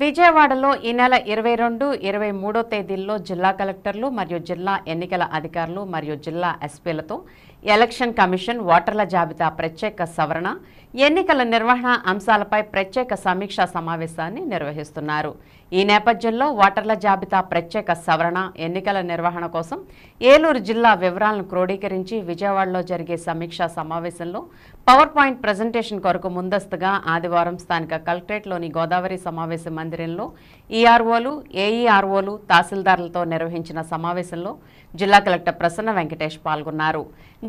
విజయవాడలో ఈ నెల ఇరవై రెండు ఇరవై మూడో తేదీల్లో జిల్లా కలెక్టర్లు మరియు జిల్లా ఎన్నికల అధికారులు మరియు జిల్లా ఎస్పీలతో ఎలక్షన్ కమిషన్ ఓటర్ల జాబితా ప్రత్యేక సవరణ ఎన్నికల నిర్వహణ అంశాలపై ప్రత్యేక సమీక్షా సమావేశాన్ని నిర్వహిస్తున్నారు. ఈ నేపథ్యంలో ఓటర్ల జాబితా ప్రత్యేక సవరణ ఎన్నికల నిర్వహణ కోసం ఏలూరు జిల్లా వివరాలను క్రోడీకరించి విజయవాడలో జరిగే సమీక్షా సమావేశంలో పవర్ పాయింట్ ప్రజెంటేషన్ కొరకు ముందస్తుగా ఆదివారం స్థానిక కలెక్టరేట్లోని గోదావరి సమావేశ మందిరంలో ఈఆర్ఓలు ఏఈఆర్ఓలు తహసీల్దార్లతో నిర్వహించిన సమావేశంలో జిల్లా కలెక్టర్ ప్రసన్న వెంకటేష్ పాల్గొన్నారు.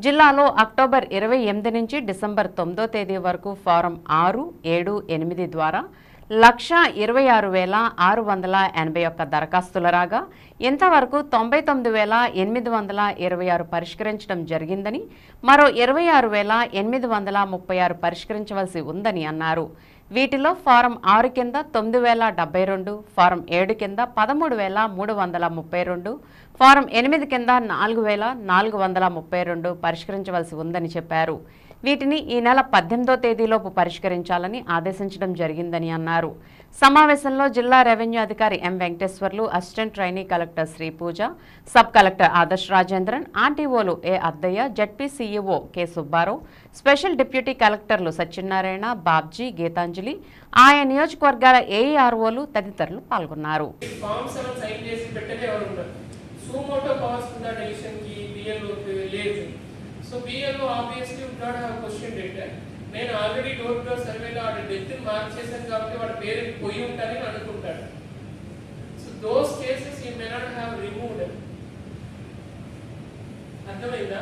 జిల్లాలో అక్టోబర్ ఇరవై ఎనిమిది నుంచి డిసెంబర్ తొమ్మిదో తేదీ వరకు ఫారం ఆరు ఏడు ఎనిమిది ద్వారా లక్ష ఇరవై ఆరు వేల ఆరు వందల ఎనభై ఒక్క దరఖాస్తులు రాగా ఇంతవరకు తొంభై తొమ్మిది వేల ఎనిమిది వందల ఇరవై ఆరు పరిష్కరించడం జరిగిందని మరో ఇరవై ఆరు వేల ఎనిమిది వందల ముప్పై ఆరు పరిష్కరించవలసి ఉందని అన్నారు. వీటిలో ఫారం ఆరు కింద తొమ్మిది వేల డెబ్బై రెండు ఫారం ఏడు కింద పదమూడు వేల మూడు వందల ముప్పై రెండు ఫారం ఎనిమిది కింద నాలుగు వేల నాలుగు వందల ముప్పై రెండు పరిష్కరించవలసి ఉందని చెప్పారు. వీటిని ఈ నెల పద్దెనిమిదో తేదీలోపు పరిష్కరించాలని ఆదేశించడం జరిగిందని అన్నారు. సమావేశంలో జిల్లా రెవెన్యూ అధికారి M Venkateswarlu assistant trainee collector Sri Pooja sub collector Adarsh Rajendran ఆర్టీఓలు A Addayya ZP CEO K Subbarao special deputy కలెక్టర్లు సత్యనారాయణ బాబ్జీ గీతాంజలి ఆయా నియోజకవర్గాల ఏఈఆర్ఓలు తదితరులు పాల్గొన్నారు. సూమోటో పవర్స్ ఉందా డెలిషన్కి లేదు. సో బిఎల్ఓ ఆబ్వియస్లీ ఉంటాడు ఆ క్వశ్చన్ ఏంటంటే నేను ఆల్రెడీ డోర్ టు డోర్ సర్వేలో వాడు డెత్ మార్క్ చేశాను కాబట్టి వాడి పేరు పోయి ఉంటారని అనుకుంటాడు. So those cases you may not have removed అర్థమైందా?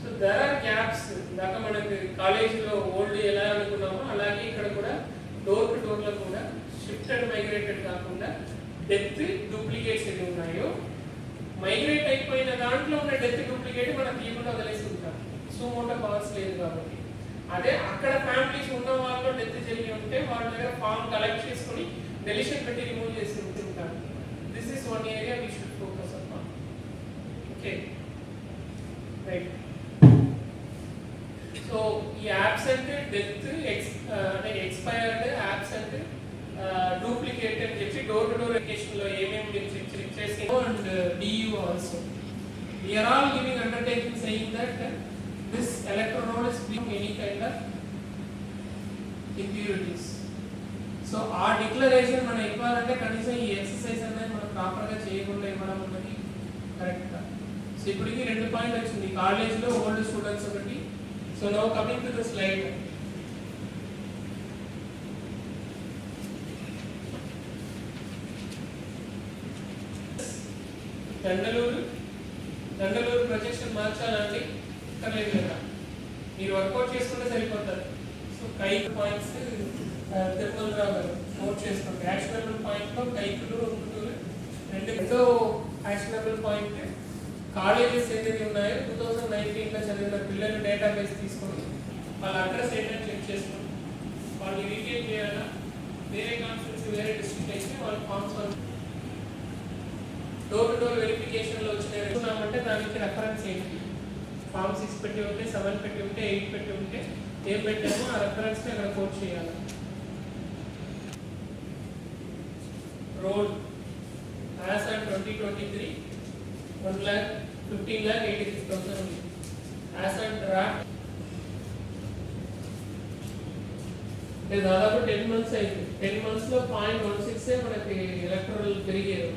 సో దర్ ఆర్ గ్యాప్స్ దాకా మనకి కాలేజీలో ఓల్డ్ ఎలా అనుకున్నామో అలాగే ఇక్కడ కూడా డోర్ టు డోర్లో కూడా షిఫ్ట్ అండ్ మైగ్రేటెడ్ కాకుండా డెత్ డూప్లికేట్స్ ఎన్ని ఉన్నాయో మైగ్రేట్ అయిపోయిన దాంట్లో ఉన్న డెత్ డూప్లికేట్ మన తీయకుండా వదిలేసి ఉంటాం. సుమోటో పవర్స్ లేదు కాబట్టి. అదే అక్కడ ఫ్యామిలీస్ ఉన్న వాళ్ళు డెత్ జరిగి ఉంటే వాళ్ళ దగ్గర ఫామ్ కలెక్ట్ చేసుకొని డెలిషన్ పెట్టి రిమూవ్ చేసి ఉంటుంటారు this is one area we should focus up okay right so ఈ యాబ్సెంట్ డెత్ ఎక్స్ అంటే ఎక్స్పైర్డ్ యాబ్సెంట్ డూప్లికేట్ అని చెప్పి డోర్ టు డోర్ ఎడ్యుకేషన్ ఏమేమి మీరు check check also. We are all giving all giving that uh, this that this electoral roll is being any kind of so ఆ declaration మనం ఇవ్వాలంటే కనీసం ఈ ఎక్సర్సైజ్ అనేది మనం ప్రాపర్గా చేయకుండా ఇవ్వడం అన్నది కరెక్ట్ సో ఇప్పటికి రెండు పాయింట్ వచ్చింది. కాలేజ్లో ఓల్డ్ స్టూడెంట్స్ ఒకటి. So no coming to the slide Dandaluru Dandaluru projection మార్చాలండి అక్కర్లేదు కదా. మీరు వర్కౌట్ చేసుకుంటే సరిపోతారు. So quick points Tirumala Rao garu note చేసుకోండి. యాక్షనబుల్ పాయింట్ పాయింట్లో కైకులు గుంటూరు రెండు యాష్ యాక్షనబుల్ పాయింట్. కాలేజెస్ ఏదైతే ఉన్నాయో టూ థౌజండ్ నైన్టీన్లో చదివిన పిల్లలు డేటాబేస్ తీసుకొని వాళ్ళ అడ్రస్ ఏంటంటే చెక్ చేసుకోండి. దానికి రెఫరెన్స్ ఏంటి ఫామ్ సిక్స్ పెట్టి ఉంటే సెవెన్ పెట్టి ఉంటే ఎయిట్ పెట్టి ఉంటే ఏం పెట్టామో ఆ రెఫరెన్స్ ని అక్కడ కోట్ చేయాలి road as and twenty twenty three one lakh fifteen lakh eighty six thousand ఉంది యాజ్ అండ్ డ్రాఫ్ట్ అంటే దాదాపు టెన్ మంత్స్ అయింది టెన్ మంత్స్ లో పాయింట్ వన్ సిక్స్ మనకి ఎలక్ట్రల్ పెరిగేది